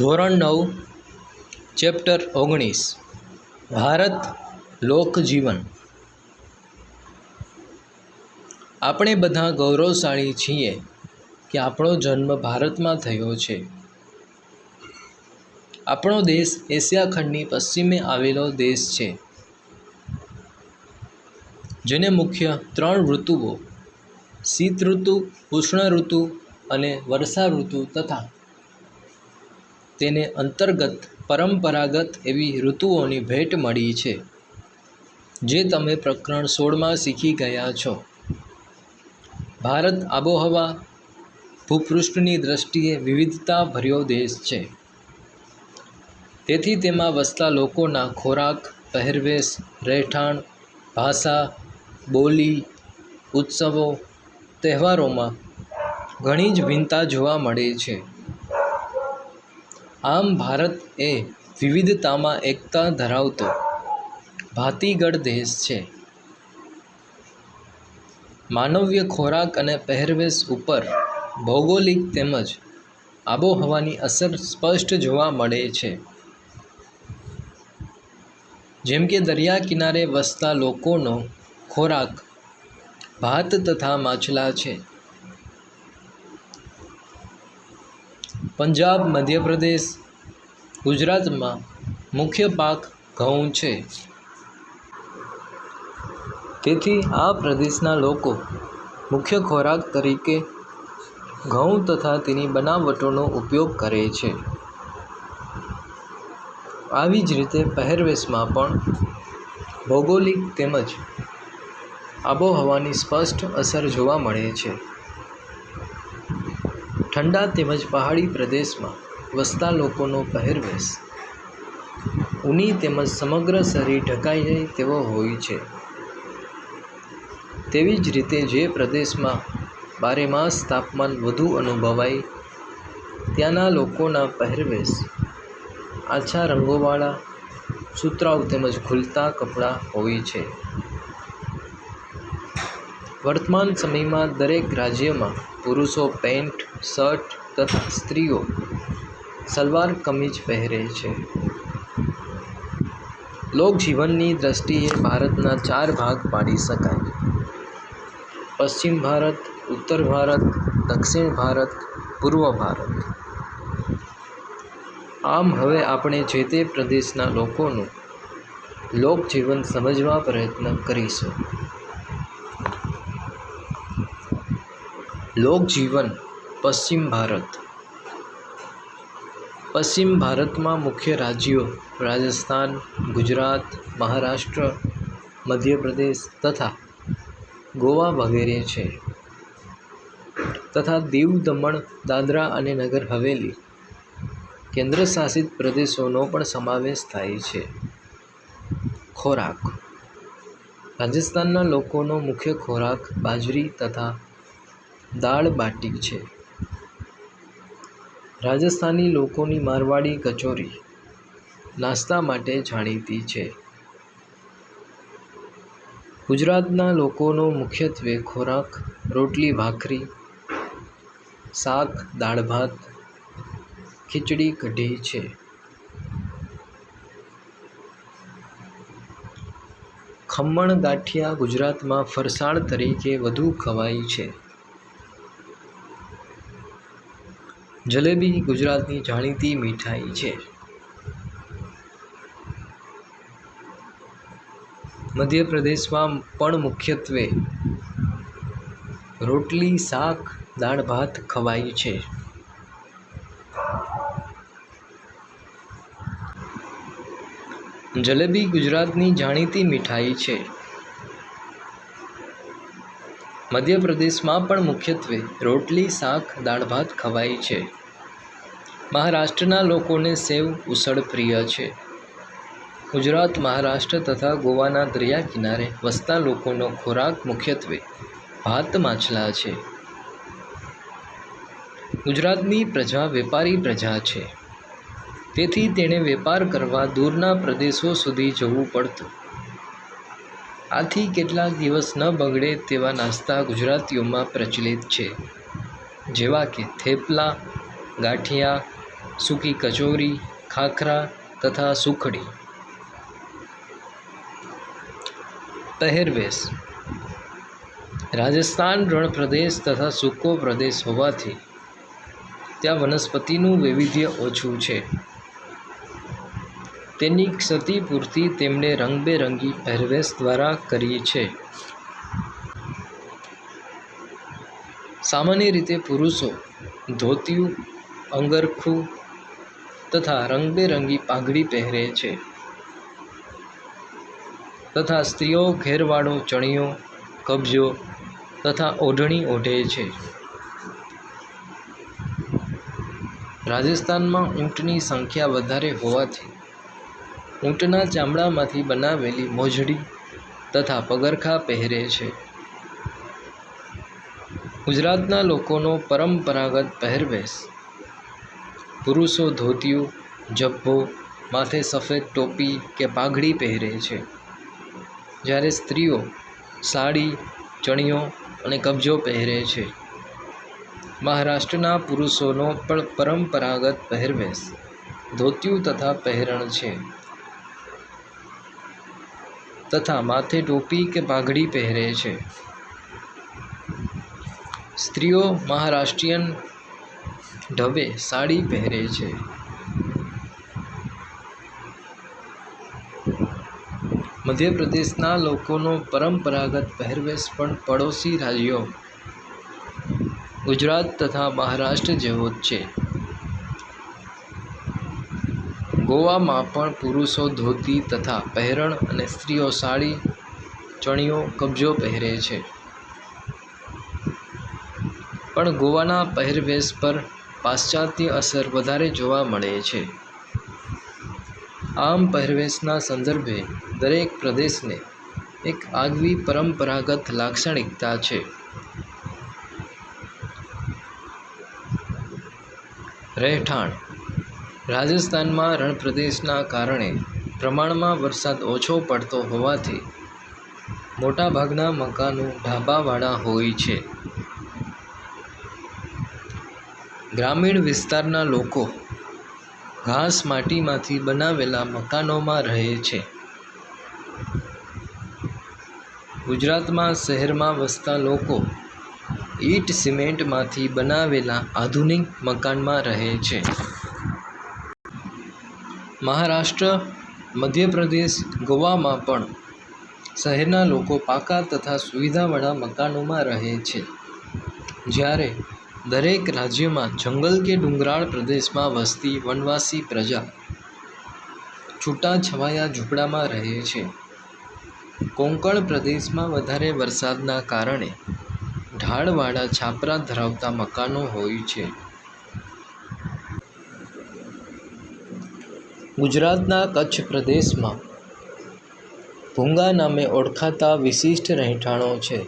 ધોરણ નવ, ચેપ્ટર ઓગણીસ, ભારત લોકજીવન આપણે બધા ગૌરવશાળી છીએ કે આપણો જન્મ ભારતમાં થયો છે. આપણો દેશ એશિયા ખંડની પશ્ચિમે આવેલો દેશ છે. જેને મુખ્ય ત્રણ ઋતુઓ, શીત ઋતુ, ઉષ્ણ ઋતુ અને વર્ષા ઋતુ તથા તેને અંતર્ગત પરંપરાગત એવી ઋતુઓની ભેટ મળી છે, જે તમે પ્રકરણ સોળમાં શીખી ગયા છો. ભારત આબોહવા ભૂપૃષ્ઠની દ્રષ્ટિએ વિવિધતાભર્યો દેશ છે. તેથી તેમાં વસતા લોકોના ખોરાક, પહેરવેશ, રહેઠાણ, ભાષા, બોલી, ઉત્સવો, તહેવારોમાં ઘણી જ ભિન્નતા જોવા મળે છે. આમ ભારત એ વિવિધતામાં એકતા ધરાવતો ભાતીગળ દેશ છે. માનવીય ખોરાક અને પહેરવેશ ઉપર ભૌગોલિક તેમજ આબોહવાની અસર સ્પષ્ટ જોવા મળે છે. જેમ કે દરિયા કિનારે વસતા લોકોનો ખોરાક ભાત તથા માછલા છે. પંજાબ, મધ્યપ્રદેશ, ગુજરાતમાં મુખ્ય પાક ઘઉં છે. તેથી આ પ્રદેશના લોકો મુખ્ય ખોરાક તરીકે ઘઉં તથા તેની બનાવટોનો ઉપયોગ કરે છે. આવી જ રીતે પહેરવેશમાં પણ ભૌગોલિક તેમજ આબોહવાની સ્પષ્ટ અસર જોવા મળે છે. ઠંડા તેમજ પહાડી પ્રદેશમાં વસતા લોકોનો પહેરવેશ. ઊની તેમજ સમગ્ર શરીર ઢંકાઈ જાય તેવો હોય છે. તેવી જ રીતે જે પ્રદેશમાં બારેમાસ તાપમાન વધુ અનુભવાય, ત્યાંના લોકોના પહેરવેશ આછા રંગોવાળા, સુતરાઉ તેમજ ખુલતા કપડાં હોય છે. વર્તમાન સમયમાં દરેક રાજ્યમાં પુરુષો પેન્ટ, શર્ટ તથા સ્ત્રીઓ સલવાર કમીજ પહેરે છે. લોકજીવનની દ્રષ્ટિએ ભારતના ચાર ભાગ પાડી શકાય. પશ્ચિમ ભારત, ઉત્તર ભારત, દક્ષિણ ભારત, પૂર્વ ભારત. આમ હવે આપણે જે તે પ્રદેશના લોકોનું લોકજીવન સમજવા પ્રયત્ન કરીશું. લોકજીવન, પશ્ચિમ ભારત. પશ્ચિમ ભારતમાં મુખ્ય રાજ્યો રાજસ્થાન, ગુજરાત, મહારાષ્ટ્ર, મધ્યપ્રદેશ તથા ગોવા વગેરે છે. તથા દીવ, દમણ, દાદરા અને નગર હવેલી કેન્દ્રશાસિત પ્રદેશોનો પણ સમાવેશ થાય છે. ખોરાક. રાજસ્થાનના લોકોનો મુખ્ય ખોરાક બાજરી તથા દાળ બાટી છે. રાજસ્થાની લોકોની મારવાડી કચોરી નાસ્તા માટે જાણીતી છે. ગુજરાતના લોકોનો મુખ્યત્વે ખોરાક રોટલી, ભાખરી, શાક, દાળ ભાત, ખીચડી, કઢી છે. ખમણ ગાંઠિયા ગુજરાતમાં ફરસાણ તરીકે વધુ ખવાય છે. જલેબી ગુજરાતની જાણીતી મીઠાઈ છે. મધ્યપ્રદેશમાં પણ મુખ્યત્વે રોટલી, શાક, દાળ, ભાત ખવાય છે. જલેબી ગુજરાતની જાણીતી મીઠાઈ છે. મધ્યપ્રદેશમાં પણ મુખ્યત્વે રોટલી, શાક, દાળ ભાત ખવાય છે. મહારાષ્ટ્રના લોકોને સેવ ઉસળ પ્રિય છે. ગુજરાત, મહારાષ્ટ્ર તથા ગોવાના દરિયા કિનારે વસતા લોકોનો ખોરાક મુખ્યત્વે ભાત માછલા છે. ગુજરાતની પ્રજા વેપારી પ્રજા છે. તેથી તેણે વેપાર કરવા દૂરના પ્રદેશો સુધી જવું પડતું. આથી કેટલાક દિવસ ન બગડે તેવા નાસ્તા ગુજરાતીઓમાં પ્રચલિત છે. જેવા કે થેપલા, ગાંઠિયા, સૂકી કચોરી, ખાખરા તથા સુખડી. પહેરવેશ. રાજસ્થાન રણ પ્રદેશ તથા સૂકો પ્રદેશ હોવાથી ત્યાં વનસ્પતિનું વૈવિધ્ય ઓછું છે. તેની ક્ષતિપૂર્તિ તેમણે રંગબેરંગી પહેરવેશ દ્વારા કરી છે. સામાન્ય રીતે પુરુષો ધોતિયું, અંગરખું તથા રંગબેરંગી પાઘડી પહેરે છે તથા સ્ત્રીઓ ઘેરવાળો ચણિયો, કબજો તથા ઓઢણી ઓઢે છે. રાજસ્થાનમાં ઊંટની સંખ્યા વધારે હોવાથી ઊંટના ચામડામાંથી બનાવેલી મોજડી તથા પગરખા પહેરે છે. ગુજરાતના લોકોનો પરંપરાગત પહેરવેશ. પુરુષો ધોતિયું જબ્ભો માથે સફેદ ટોપી કે પાઘડી પહેરે છે. જ્યારે સ્ત્રીઓ સાડી, ચણિયો અને કબજો પહેરે છે. મહારાષ્ટ્રના પુરુષોનો પણ પરંપરાગત પહેરવેશ ધોતિયું તથા પહેરણ છે. તથા માથે ટોપી કે પાઘડી પહેરે છે. સ્ત્રીઓ મહારાષ્ટ્રીયન ઢબે સાડી પહેરે છે. મધ્યપ્રદેશના લોકોનો પરંપરાગત પહેરવેશ પણ પડોશી રાજ્યો, ગુજરાત તથા મહારાષ્ટ્ર જેવો જ છે. ગોવામાં પણ પુરુષો ધોતી તથા પહેરણ અને સ્ત્રીઓ સાડી, ચણિયો, કબજો પહેરે છે. પણ ગોવાના પહેરવેશ પર પાશ્ચાત્ય અસર વધારે જોવા મળે છે. આમ પહેરવેશના સંદર્ભે દરેક પ્રદેશને એક આગવી પરંપરાગત લાક્ષણિકતા છે. રહેઠાણ રાજસ્થાનમાં રણપ્રદેશના કારણે પ્રમાણમાં વરસાદ ઓછો પડતો હોવાથી મોટાભાગના મકાનો ઢાબાવાળા હોય છે. ગ્રામીણ વિસ્તારના લોકો ઘાસ માટીમાંથી બનાવેલા મકાનોમાં રહે છે. ગુજરાતમાં શહેરમાં વસતા લોકો ઈંટ સિમેન્ટમાંથી બનાવેલા આધુનિક મકાનમાં રહે છે. મહારાષ્ટ્ર, મધ્યપ્રદેશ, ગોવામાં પણ શહેરના લોકો પાકા તથા સુવિધાવાળા મકાનોમાં રહે છે. જ્યારે દરેક રાજ્યમાં જંગલ કે ડુંગરાળ પ્રદેશમાં વસતી વનવાસી પ્રજા છૂટાછવાયા ઝૂંપડામાં રહે છે. કોંકણ પ્રદેશમાં વધારે વરસાદના કારણે ઢાળવાળા છાપરા ધરાવતા મકાનો હોય છે. ગુજરાતના કચ્છ પ્રદેશમાં ભૂંગા નામે ઓળખાતા વિશિષ્ટ રહેઠાણો છે.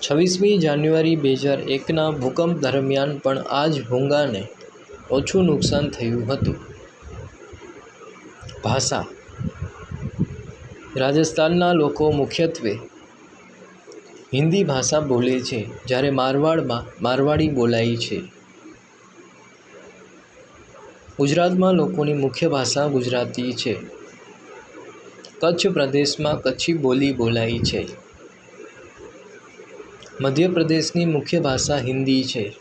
છવ્વીસમી જાન્યુઆરી બે હજાર એકના ભૂકંપ દરમિયાન પણ આ જ ભૂંગાને ઓછું નુકસાન થયું હતું. ભાષા. રાજસ્થાનના લોકો મુખ્યત્વે હિન્દી ભાષા બોલે છે, જ્યારે મારવાડમાં મારવાડી બોલાય છે. ગુજરાતમાં લોકોની મુખ્ય ભાષા ગુજરાતી છે. કચ્છ પ્રદેશમાં કચ્છી બોલી બોલાય છે. મધ્યપ્રદેશની મુખ્ય ભાષા હિન્દી છે.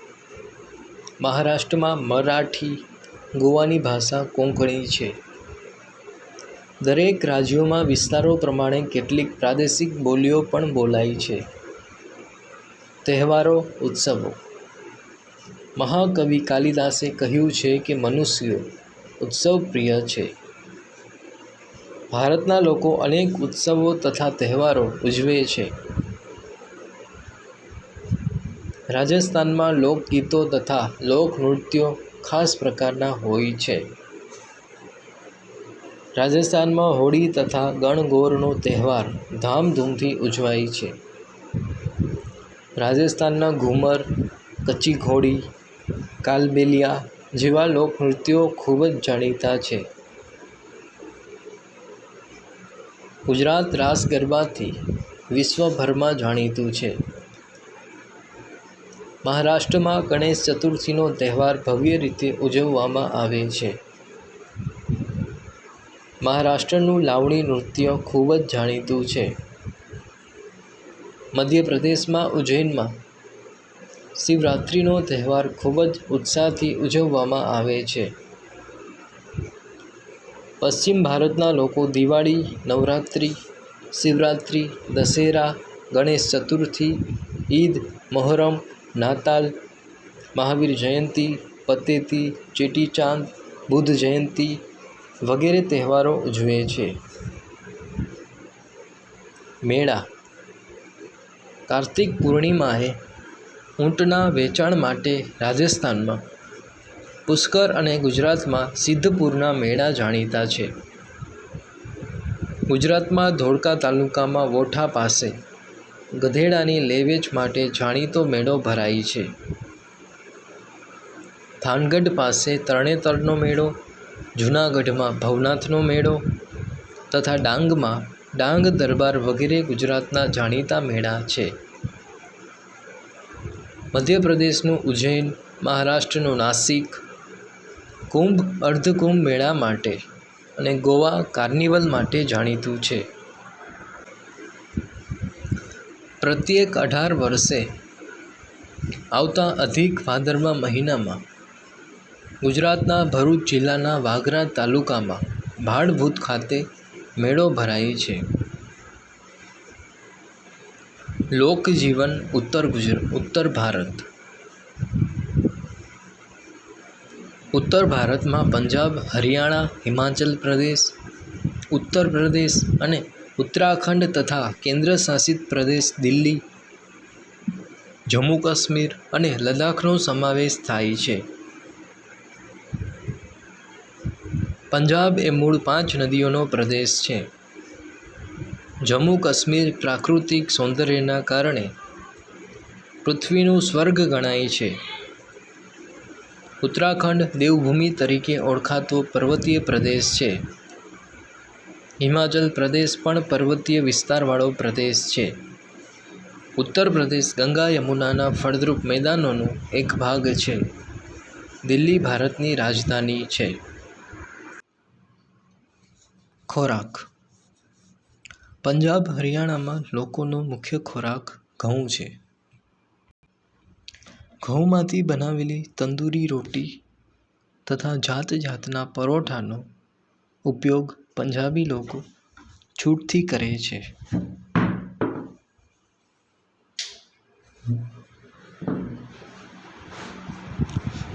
મહારાષ્ટ્રમાં મરાઠી, ગોવાની ભાષા કોંકણી છે. દરેક રાજ્યોમાં વિસ્તારો પ્રમાણે કેટલીક પ્રાદેશિક બોલીઓ પણ બોલાય છે. તહેવારો, ઉત્સવો. મહાકવિ કાલિદાસે કહ્યું છે કે મનુષ્યો ઉત્સવપ્રિય છે. ભારતના લોકો અનેક ઉત્સવો તથા તહેવારો ઉજવે છે. રાજસ્થાનમાં લોકગીતો તથા લોકનૃત્યો ખાસ પ્રકારના હોય છે. રાજસ્થાનમાં હોળી તથા ગણગોરનો તહેવાર ધામધૂમથી ઉજવાય છે. રાજસ્થાનના ઘૂમર કચ્છી ઘોડી કાલબેલિયા જેવા લોકનૃત્યો ખૂબ જ જાણીતા છે. ગુજરાત રાસ ગરબાથી વિશ્વભરમાં જાણીતું છે. મહારાષ્ટ્રમાં ગણેશ ચતુર્થીનો તહેવાર ભવ્ય રીતે ઉજવવામાં આવે છે. મહારાષ્ટ્રનું લાવણી નૃત્ય ખૂબ જ જાણીતું છે. મધ્યપ્રદેશમાં ઉજ્જૈનમાં શિવરાત્રિનો તહેવાર ખૂબ જ ઉત્સાહથી ઉજવવામાં આવે છે. પશ્ચિમ ભારતના લોકો દિવાળી, નવરાત્રિ, શિવરાત્રિ, દશેરા, ગણેશ ચતુર્થી, ઈદ, મોહરમ, નાતાલ, મહાવીર જયંતી, પતેતી, ચેટીચાંદ, બુદ્ધ જયંતી વગેરે તહેવારો ઉજવે છે. મેળા. કાર્તિક પૂર્ણિમાએ ઊંટના વેચાણ માટે રાજસ્થાનમાં. પુષ્કર અને ગુજરાતમાં સિદ્ધપુરના મેળા જાણીતા છે. ગુજરાતમાં ધોળકા તાલુકામાં વોઠા પાસે ગધેડાની લે વેચ માટે જાણીતો મેળો ભરાય છે. થાનગઢ પાસે તરણેતરનો મેળો, જૂનાગઢમાં ભવનાથનો મેળો તથા ડાંગમાં ડાંગ દરબાર વગેરે ગુજરાતના જાણીતા મેળા છે. મધ્યપ્રદેશનું ઉજ્જૈન, મહારાષ્ટ્રનું નાસિક, કુંભ અર્ધકુંભ મેળા માટે અને ગોવા કાર્નિવલ માટે જાણીતું છે. પ્રત્યેક અઢાર વર્ષે આવતા અધિક ભાદરવા મહિનામાં ગુજરાતના ભરૂચ જિલ્લાના વાગરા તાલુકામાં ભાડભૂત ખાતે મેળો ભરાય છે. લોકજીવન ઉત્તર ગુજરાત ઉત્તર ભારત. ઉત્તર ભારતમાં પંજાબ, હરિયાણા, હિમાચલ પ્રદેશ, ઉત્તર પ્રદેશ અને ઉત્તરાખંડ તથા કેન્દ્રશાસિત પ્રદેશ દિલ્હી, જમ્મુ કાશ્મીર અને લદ્દાખનો સમાવેશ થાય છે. પંજાબ એ મૂળ પાંચ નદીઓનો પ્રદેશ છે. જમ્મુ કાશ્મીર પ્રાકૃતિક સૌંદર્યના કારણે પૃથ્વીનું સ્વર્ગ ગણાય છે. ઉત્તરાખંડ દેવભૂમિ તરીકે ઓળખાતો પર્વતીય પ્રદેશ છે. હિમાચલ પ્રદેશ પણ પર્વતીય વિસ્તારવાળો પ્રદેશ છે. ઉત્તર પ્રદેશ ગંગા યમુનાના ફળદ્રુપ મેદાનોનો એક ભાગ છે. દિલ્હી ભારતની રાજધાની છે. ખોરાક પંજાબ, હરિયાણામાં લોકોનો મુખ્ય ખોરાક ઘઉં છે. ઘઉંમાંથી બનાવેલી તંદૂરી રોટી તથા જાત જાતના પરોઠાનો ઉપયોગ પંજાબી લોકો છૂટથી કરે છે.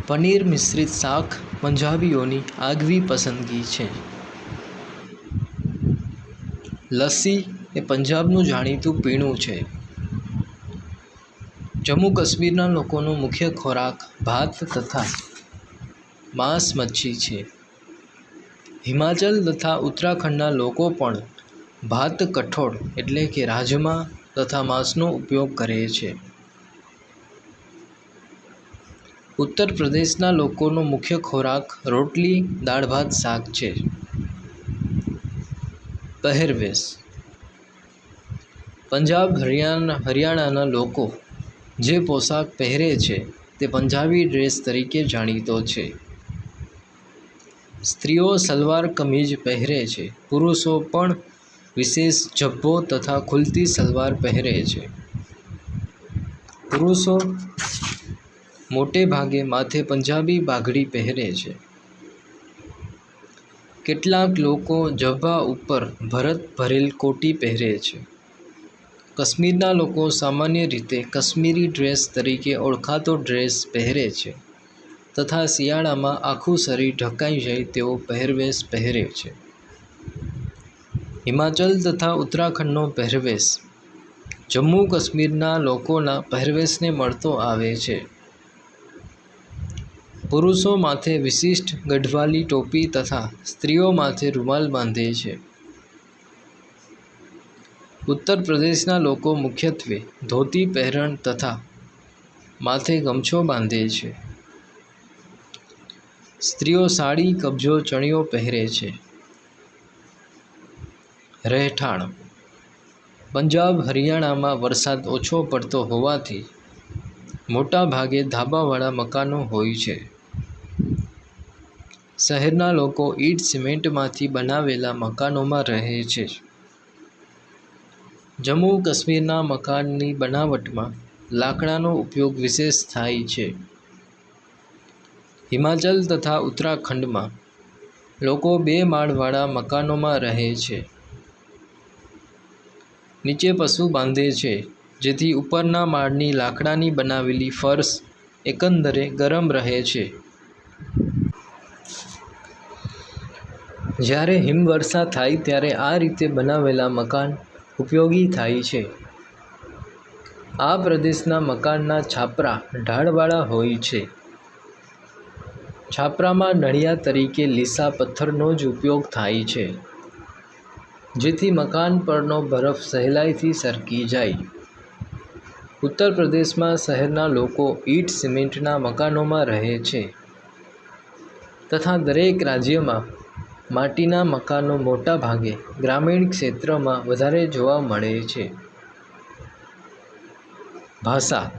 પનીર મિશ્રિત શાક પંજાબીઓની આગવી પસંદગી છે. લસ્સી એ પંજાબનું જાણીતું પીણું છે. જમ્મુ કાશ્મીરના લોકોનો મુખ્ય ખોરાક ભાત તથા માંસ મચ્છી છે. હિમાચલ તથા ઉત્તરાખંડના લોકો પણ ભાત કઠોળ એટલે કે રાજમા તથા માંસનો ઉપયોગ કરે છે. ઉત્તર પ્રદેશના લોકોનો મુખ્ય ખોરાક રોટલી, દાળ, ભાત, શાક છે. પહેરવેશ. પંજાબ, હરિયાણા, હરિયાણાના લોકો જે પોશાક પહેરે છે તે પંજાબી ડ્રેસ તરીકે જાણીતો છે. સ્ત્રીઓ સલવાર કમીજ પહેરે છે. પુરુષો પણ વિશેષ જબ્બો તથા ખુલતી સલવાર પહેરે છે. પુરુષો મોટે ભાગે માથે પંજાબી બાઘડી પહેરે છે. કેટલાક લોકો ઝભ્ભા ઉપર ભરત ભરેલ કોટી પહેરે છે. કાશ્મીરના લોકો સામાન્ય રીતે કાશ્મીરી ડ્રેસ તરીકે ઓળખાતો ડ્રેસ પહેરે છે તથા શિયાળામાં આખું શરીર ઢંકાઈ જાય તેવો પહેરવેશ પહેરે છે. હિમાચલ તથા ઉત્તરાખંડનો પહેરવેશ. જમ્મુ કાશ્મીરના લોકોના પહેરવેશને મળતો આવે છે. પુરુષો માથે વિશિષ્ટ ગઢવાલી ટોપી તથા સ્ત્રીઓ માથે રૂમાલ બાંધે છે. ઉત્તર પ્રદેશના લોકો મુખ્યત્વે ધોતી પહેરણ તથા માથે ગમછો બાંધે છે. સ્ત્રીઓ સાડી, કબજો, ચણિયો પહેરે છે. રહેઠાણ. પંજાબ, હરિયાણામાં વરસાદ ઓછો પડતો હોવાથી મોટાભાગે ધાબાવાળા મકાનો હોય છે. શહેરના લોકો ઈંટ સિમેન્ટમાંથી બનાવેલા મકાનોમાં રહે છે. જમ્મુ કાશ્મીરના મકાનની બનાવટમાં લાકડાનો ઉપયોગ વિશેષ થાય છે. હિમાચલ તથા ઉત્તરાખંડમાં લોકો બે માળવાળા મકાનોમાં રહે છે. નીચે પશુ બાંધે છે, જેથી ઉપરના માળની લાકડાની બનાવેલી ફર્શ એકંદરે ગરમ રહે છે. જ્યારે હિમવર્ષા થાય ત્યારે આ રીતે બનાવેલા મકાન ઉપયોગી થાય છે. આ પ્રદેશના મકાનના છાપરા ઢાળવાળા હોય છે. છાપરામાં નળિયા તરીકે લીસા પથ્થરનો જ ઉપયોગ થાય છે, જેથી મકાન પરનો બરફ સહેલાઈથી સરકી જાય. ઉત્તર પ્રદેશમાં શહેરના લોકો ઈંટ સિમેન્ટના મકાનોમાં રહે છે, તથા દરેક રાજ્યમાં માટીના મકાનો મોટા ભાગે ગ્રામીણ ક્ષેત્રમાં વધારે જોવા મળે છે. ભાષા.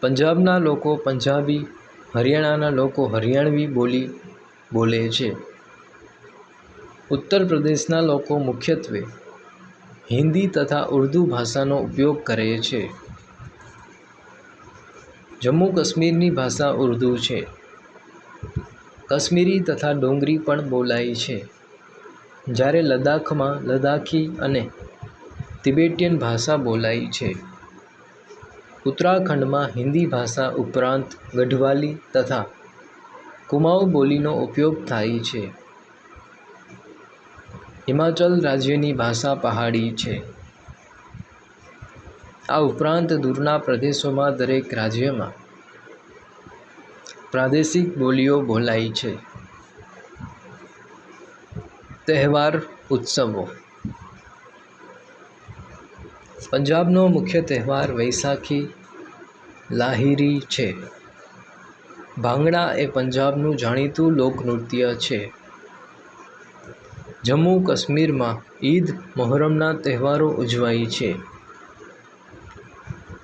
પંજાબના લોકો પંજાબી, હરિયાણાના લોકો હરિયાણવી બોલી, બોલે છે. ઉત્તર પ્રદેશના લોકો મુખ્યત્વે હિન્દી તથા ઉર્દૂ ભાષાનો ઉપયોગ કરે છે. જમ્મુ કાશ્મીરની ભાષા ઉર્દૂ છે. કાશ્મીરી તથા ડોંગરી પણ બોલાય છે. જ્યારે લદ્દાખમાં લદ્દાખી અને તિબેટીયન ભાષા બોલાય છે. ઉત્તરાખંડમાં હિન્દી ભાષા ઉપરાંત ગઢવાલી તથા કુમાઉં બોલીનો ઉપયોગ થાય છે. હિમાચલ રાજ્યની ભાષા પહાડી છે. આ ઉપરાંત દૂરના પ્રદેશોમાં દરેક રાજ્યમાં પ્રાદેશિક બોલીઓ બોલાય છે. તહેવાર, ઉત્સવો. પંજાબનો મુખ્ય તહેવાર વૈસાખી, લાહિરી છે. ભાંગડા એ પંજાબનું જાણીતું લોકનૃત્ય છે. જમ્મુ કાશ્મીરમાં ઈદ મોહર્રમના તહેવારો ઉજવાય છે.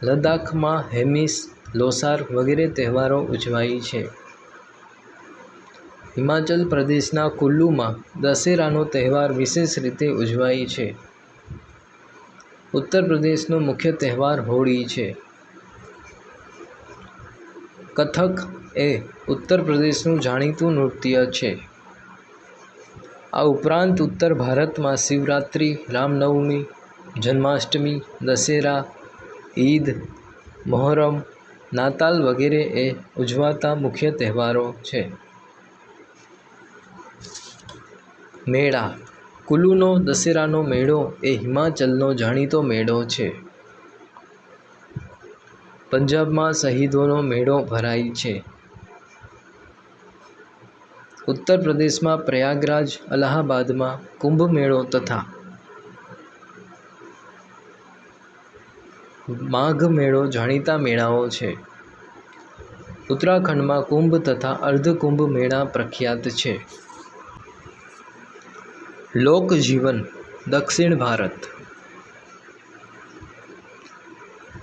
લદ્દાખમાં હેમિસ લોસાર વગેરે તહેવારો ઉજવાય છે. હિમાચલ પ્રદેશના કુલ્લુમાં દશેરાનો તહેવાર વિશેષ રીતે ઉજવાય છે. ઉત્તર પ્રદેશનો મુખ્ય તહેવાર હોળી છે. કથક એ ઉત્તર પ્રદેશનું જાણીતું નૃત્ય છે. આ ઉપરાંત ઉત્તર ભારતમાં શિવરાત્રિ, રામનવમી, જન્માષ્ટમી, દશેરા, ઈદ મોહર્રમ નાતાલ વગેરે એ ઉજવાતા મુખ્ય તહેવારો છે. મેળા. કુલ્લુનો દશેરાનો મેળો એ હિમાચલનો જાણીતો મેળો છે. પંજાબમાં શહીદોનો મેળો ભરાય છે. ઉત્તર પ્રદેશમાં પ્રયાગરાજ, અલ્હાબાદમાં કુંભ મેળો તથા માઘ મેળો જાણીતા મેળાઓ છે. ઉત્તરાખંડમાં કુંભ તથા અર્ધકુંભ મેળા પ્રખ્યાત છે. લોકજીવન, દક્ષિણ ભારત.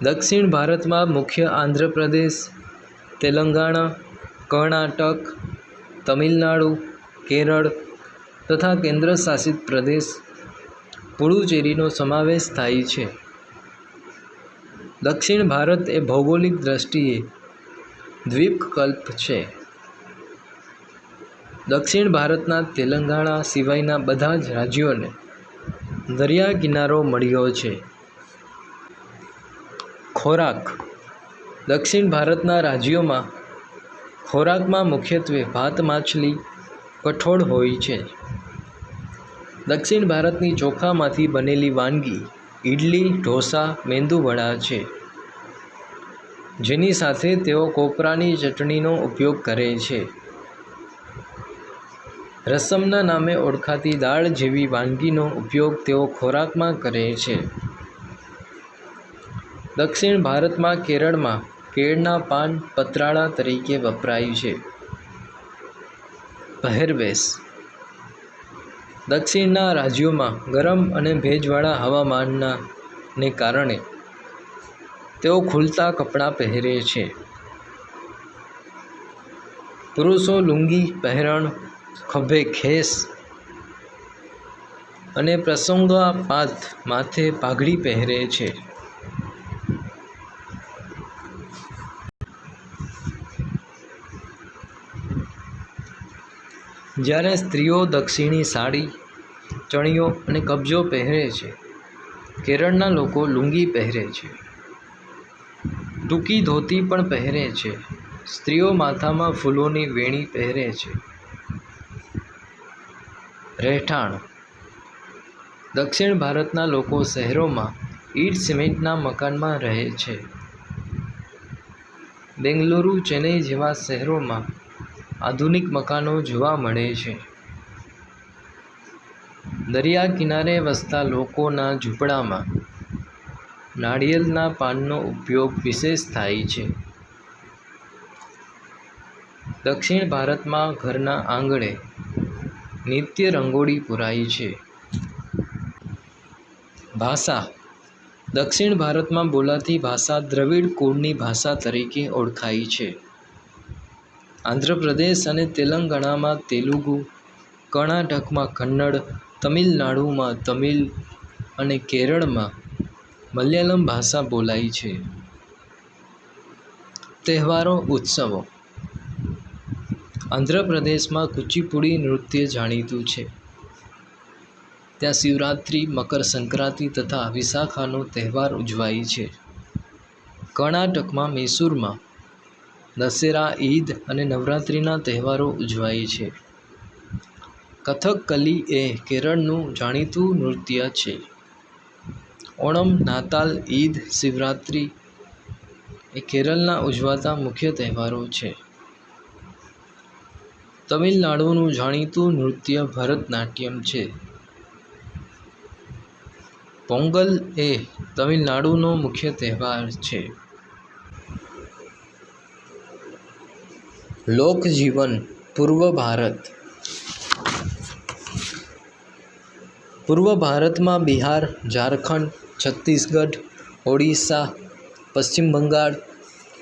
દક્ષિણ ભારતમાં મુખ્ય આંધ્રપ્રદેશ, તેલંગાણા, કર્ણાટક, તમિલનાડુ, કેરળ તથા કેન્દ્રશાસિત પ્રદેશ પુડુચેરીનો સમાવેશ થાય છે. દક્ષિણ ભારત એ ભૌગોલિક દ્રષ્ટિએ દ્વીપકલ્પ છે. દક્ષિણ ભારતના તેલંગાણા સિવાયના બધા જ રાજ્યોને દરિયા કિનારો મળ્યો છે. ખોરાક. દક્ષિણ ભારતના રાજ્યોમાં ખોરાકમાં મુખ્યત્વે ભાત, માછલી, કઠોળ હોય છે. દક્ષિણ ભારતની ચોખામાંથી બનેલી વાનગી ઇડલી ઢોસા મેંદુવડા છે. જેની સાથે તેઓ કોપરાની ચટણીનો ઉપયોગ કરે છે. રસમના નામે ઓળખાતી દાળ જેવી વાનગીનો ઉપયોગ તેઓ ખોરાકમાં કરે છે. દક્ષિણ ભારતમાં કેરળમાં કેળના પાન પતરાળા તરીકે વપરાય છે. પહેરવેશ દક્ષિણના રાજ્યોમાં ગરમ અને ભેજવાળા હવામાનના ને કારણે તેઓ ખુલતા કપડાં પહેરે છે. પુરુષો લુંગી પહેરણ, ખભે ખેસ અને પ્રસંગો પાથ માથે પાઘડી પહેરે છે. જ્યારે સ્ત્રીઓ દક્ષિણી સાડી, ચણિયો અને કબજો પહેરે છે, કેરળના લોકો લુંગી પહેરે છે. ટૂંકી ધોતી પણ પહેરે છે. સ્ત્રીઓ માથામાં ફૂલોની વેણી પહેરે છે. રહેઠાણ. દક્ષિણ ભારતના લોકો શહેરોમાં ઈંટ સિમેન્ટના મકાનમાં રહે છે. બેંગલુરુ, ચેન્નઈ જેવા શહેરોમાં આધુનિક મકાનો જોવા મળે છે. દરિયા કિનારે વસતા લોકોના ઝૂંપડામાં નાળિયેરના પાનનો ઉપયોગ વિશેષ થાય છે. દક્ષિણ ભારતમાં ઘરના આંગણે નિત્ય રંગોળી પુરાય છે. ભાષા. દક્ષિણ ભારતમાં બોલાતી ભાષા દ્રવિડ કુળની ભાષા તરીકે ઓળખાય છે. આંધ્રપ્રદેશ અને તેલંગાણામાં તેલુગુ, કર્ણાટકમાં કન્નડ, તમિલનાડુમાં તમિલ અને કેરળમાં મલયાલમ ભાષા બોલાય છે. તહેવારો, ઉત્સવો. આંધ્રપ્રદેશમાં કુચીપુડી નૃત્ય જાણીતું છે. ત્યાં શિવરાત્રિ, મકર સંક્રાંતિ તથા વિશાખાનો તહેવાર ઉજવાય છે. કર્ણાટકમાં મૈસૂરમાં દશેરા, ઈદ અને નવરાત્રિના તહેવારો ઉજવાય છે. કથકલી એ કેરળનું જાણીતું નૃત્ય છે. ઓણમ, નાતાલ, ઈદ, શિવરાત્રિ એ કેરળના ઉજવાતા મુખ્ય તહેવારો છે. તમિલનાડુનું જાણીતું નૃત્ય ભરતનાટ્યમ છે. પોંગલ એ તમિલનાડુનો મુખ્ય તહેવાર છે. લોકજીવન, પૂર્વ ભારત. પૂર્વ ભારતમાં બિહાર, ઝારખંડ, છત્તીસગઢ, ઓડિશા, પશ્ચિમ બંગાળ,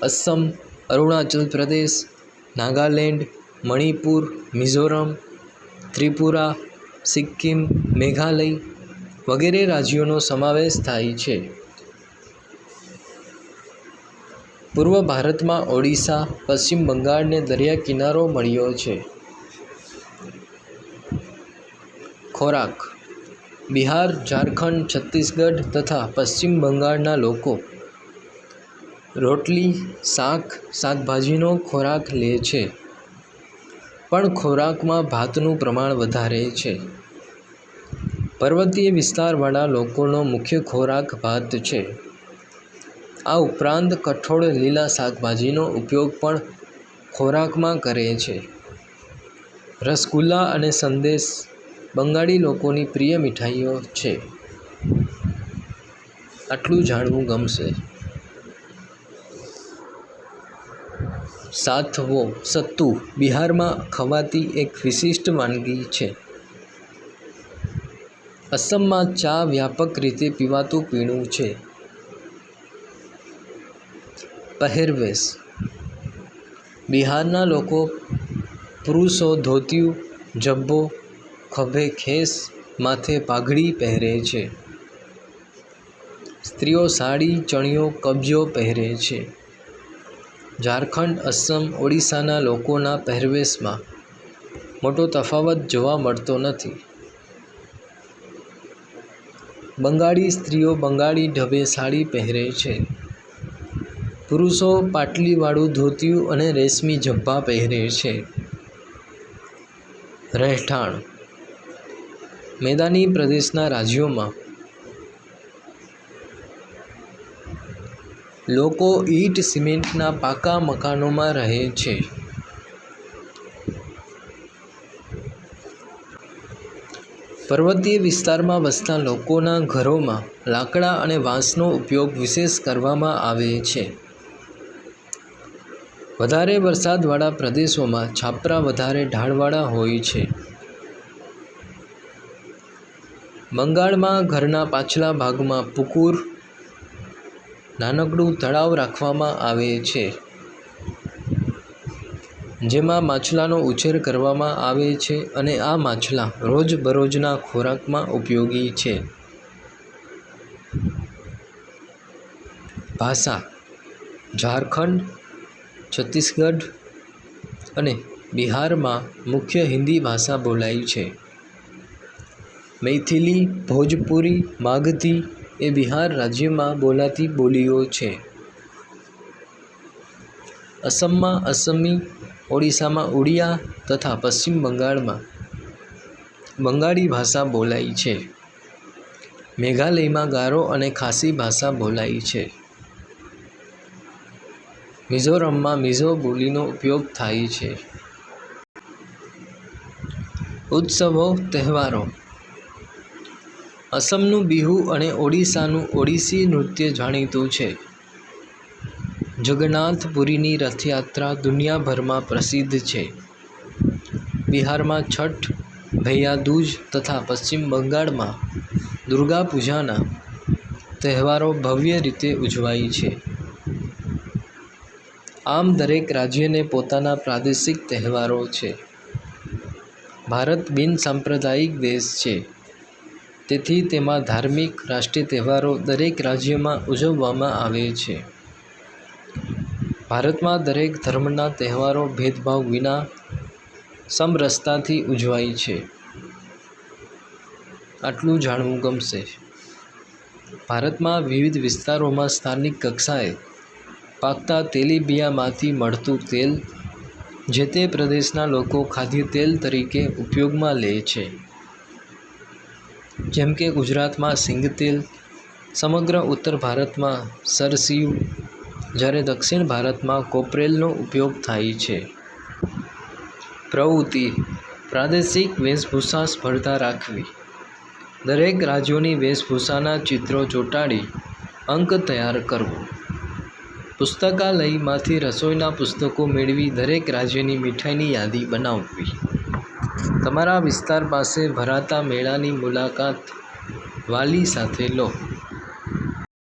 અસમ, અરુણાચલ પ્રદેશ, નાગાલેન્ડ, મણિપુર, મિઝોરમ, ત્રિપુરા, સિક્કિમ, મેઘાલય વગેરે રાજ્યોનો સમાવેશ થાય છે. પૂર્વ ભારતમાં ઓડિશા, પશ્ચિમ બંગાળને દરિયા કિનારો મળ્યો છે. ખોરાક. બિહાર, ઝારખંડ, છત્તીસગઢ તથા પશ્ચિમ બંગાળના લોકો રોટલી, શાક, શાકભાજીનો ખોરાક લે છે. પણ ખોરાકમાં ભાતનું પ્રમાણ વધારે છે. પર્વતીય વિસ્તારવાળા લોકોનો મુખ્ય ખોરાક ભાત છે. આ ઉપરાંત કઠોળ લીલા શાકભાજીનો ઉપયોગ પણ ખોરાકમાં કરે છે. રસગુલ્લા અને સંદેશ બંગાળી લોકોની પ્રિય મીઠાઈઓ છે. આટલું જાણવું ગમશે. સાથવો સત્તુ બિહારમાં ખવાતી એક વિશિષ્ટ વાનગી છે. અસમમાં ચા વ્યાપક રીતે પીવાતું પીણું છે. પહેરવેશ. બિહારના લોકો પુરુષો ધોતિયું, જબ્બો, ખભે ખેસ માથે પાઘડી પહેરે છે. સ્ત્રીઓ સાડી, ચણિયો, કબજો પહેરે છે. ઝારખંડ, અસમ, ઓડિશાના લોકોના પહેરવેશમાં મોટો તફાવત જોવા મળતો નથી. બંગાળી સ્ત્રીઓ બંગાળી ઢબે સાડી પહેરે છે. પુરુષો પાટલીવાળું ધોતિયું અને રેશમી ઝભ્ભા પહેરે છે. રહેઠાણ. મેદાની પ્રદેશના રાજ્યોમાં. લોકો ઈંટ સિમેન્ટના પાકા મકાનોમાં રહે છે. પર્વતીય વિસ્તારમાં વસતા લોકોના ઘરોમાં લાકડા અને વાંસનો ઉપયોગ વિશેષ કરવામાં આવે છે. વધારે વરસાદવાળા પ્રદેશોમાં છાપરા વધારે ઢાળવાળા હોય છે. બંગાળમાં ઘરના પાછલા ભાગમાં પુકુર, નાનકડું તળાવ રાખવામાં આવે છે. જેમાં માછલાનો ઉછેર કરવામાં આવે છે અને આ માછલા રોજબરોજના ખોરાકમાં ઉપયોગી છે. ભાષા, ઝારખંડ છત્તીસગઢ અને બિહારમાં મુખ્ય હિન્દી ભાષા બોલાય છે. મૈથિલી, ભોજપુરી, માગધી એ બિહાર રાજ્યમાં બોલાતી બોલીઓ છે. અસમમાં અસમી, ઓડિશામાં ઉડિયા તથા પશ્ચિમ બંગાળમાં બંગાળી ભાષા બોલાય છે. મેઘાલયમાં ગારો અને ખાસી ભાષા બોલાય છે. મિઝોરમમાં મિઝો બોલીનો ઉપયોગ થાય છે. ઉત્સવો, તહેવારો. અસમનું બિહુ અને ઓડિશાનું ઓડિસી નૃત્ય જાણીતું છે. જગન્નાથપુરીની રથયાત્રા દુનિયાભરમાં પ્રસિદ્ધ છે. બિહારમાં છઠ ભૈયા દૂજ તથા પશ્ચિમ બંગાળમાં દુર્ગા પૂજાના તહેવારો ભવ્ય રીતે ઉજવાય છે. આમ દરેક રાજ્યને પોતાના પ્રાદેશિક તહેવારો છે. ભારત બિન સાંપ્રદાયિક દેશ છે. તેથી તેમાં ધાર્મિક, રાષ્ટ્રીય તહેવારો દરેક રાજ્યમાં ઉજવવામાં આવે છે. ભારતમાં દરેક ધર્મના તહેવારો ભેદભાવ વિના સમરસતાથી ઉજવાય છે. આટલું જાણવું ગમશે. ભારતમાં વિવિધ વિસ્તારોમાં સ્થાનિક કક્ષાએ પાકતા તેલીબિયાંમાંથી મળતું તેલ જે તે પ્રદેશના લોકો ખાદ્ય તેલ તરીકે ઉપયોગમાં લે છે. જેમ કે ગુજરાતમાં સિંગતેલ સમગ્ર ઉત્તર ભારતમાં સરસીવ જ્યારે દક્ષિણ ભારતમાં કોપરેલનો ઉપયોગ થાય છે. પ્રવૃત્તિ, પ્રાદેશિક વેશભૂષા સ્પર્ધા રાખવી. દરેક રાજ્યોની વેશભૂષાના ચિત્રો ચોંટાડી અંક તૈયાર કરવો. પુસ્તકાલયમાંથી રસોઈના પુસ્તકો મેળવી દરેક રાજ્યની મીઠાઈની યાદી બનાવવી. તમારા વિસ્તાર પાસે ભરાતા મેળાની મુલાકાત વાલી સાથે લો.